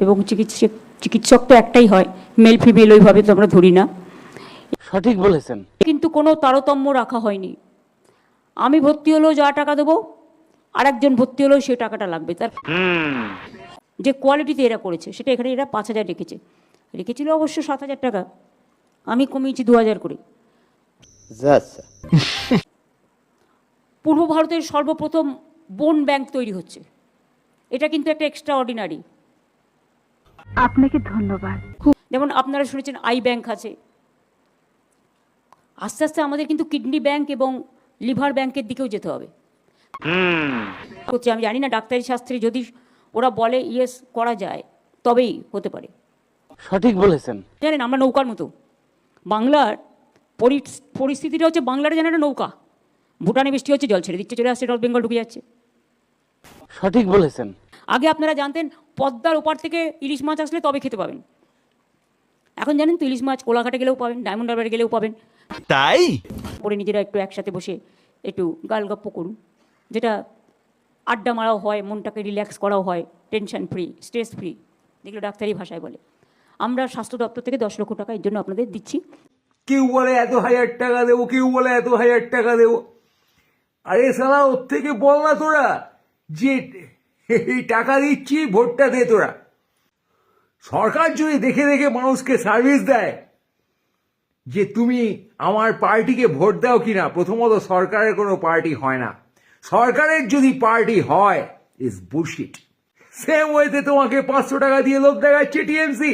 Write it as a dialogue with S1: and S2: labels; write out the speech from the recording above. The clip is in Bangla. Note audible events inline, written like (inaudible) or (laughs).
S1: এবং চিকিৎসক চিকিৎসক তো একটাই হয়। মেল ফিমেল ওইভাবে তো আমরা ধরি না।
S2: সঠিক বলেছেন।
S1: কিন্তু কোনো তারতম্য রাখা হয়নি। আমি ভর্তি হলেও যা টাকা দেবো আর একজন ভর্তি হলেও সে টাকাটা লাগবে। তার যে কোয়ালিটিতে এরা করেছে সেটা এখানে এরা পাঁচ হাজার রেখেছে। রেখেছিল অবশ্য সাত হাজার টাকা। আমি কমিয়েছি দু হাজার করে।
S3: আচ্ছা (laughs)
S1: পূর্ব ভারতের সর্বপ্রথম বোন ব্যাংক তৈরি হচ্ছে। এটা কিন্তু একটা এক্সট্রা অর্ডিনারি
S4: আপনাকে ধন্যবাদ।
S1: যেমন আপনারা শুনেছেন আই ব্যাংক আছে। আস্তে আস্তে আমাদের কিন্তু কিডনি ব্যাংক এবং লিভার ব্যাংকের দিকেও যেতে হবে। হচ্ছে আমি জানি না ডাক্তারি শাস্ত্রে যদি ওরা বলে ইয়েস করা যায় তবেই হতে পারে।
S2: সঠিক বলেছেন।
S1: জানেন আমরা নৌকার মতো। বাংলার পরিস্থিতিটা হচ্ছে বাংলার যেন একটা নৌকা। ভুটানে বৃষ্টি হচ্ছে জল ছেড়ে দিচ্ছে চলে আসছে নর্থ বেঙ্গল ঢুকে যাচ্ছে।
S2: সঠিক বলেছেন।
S1: আগে আপনারা জানতেন পদ্মার ওপার থেকে ইলিশ মাছ আসলে তবে খেতে পাবেন। এখন জানেন তো ইলিশ মাছ কোলাঘাটে গেলেও পাবেন ডায়মন্ড হারবারে গেলেও পাবেন।
S5: তাই?
S1: করে নিজেরা একটু একসাথে বসে একটু গালগপ্প করুন যেটা আড্ডা মারাও হয় মনটাকে রিল্যাক্স করাও হয় টেনশন ফ্রি স্ট্রেস ফ্রি যেগুলো ডাক্তারি ভাষায় বলে। আমরা স্বাস্থ্য দপ্তর থেকে দশ লক্ষ টাকা এর জন্য আপনাদের দিচ্ছি।
S6: কেউ বলে এত হাজার টাকা দেবো কেউ বলে এত হাজার টাকা দেবো। আরে সালা ওর থেকে বল না তোরা। যে এই টাকা দিচ্ছি, ভোটটা দে তোরা। সরকার যদি দেখে দেখে মানুষকে সার্ভিস দেয়, যে তুমি আমার পার্টিকে ভোট দাও কিনা, প্রথমত সরকারের কোনো পার্টি হয় না। সরকারের যদি পার্টি হয় ইজ বুশিট সেম ওয়েতে তোমাকে পাঁচশো টাকা দিয়ে লোক দেখাচ্ছে টিএমসি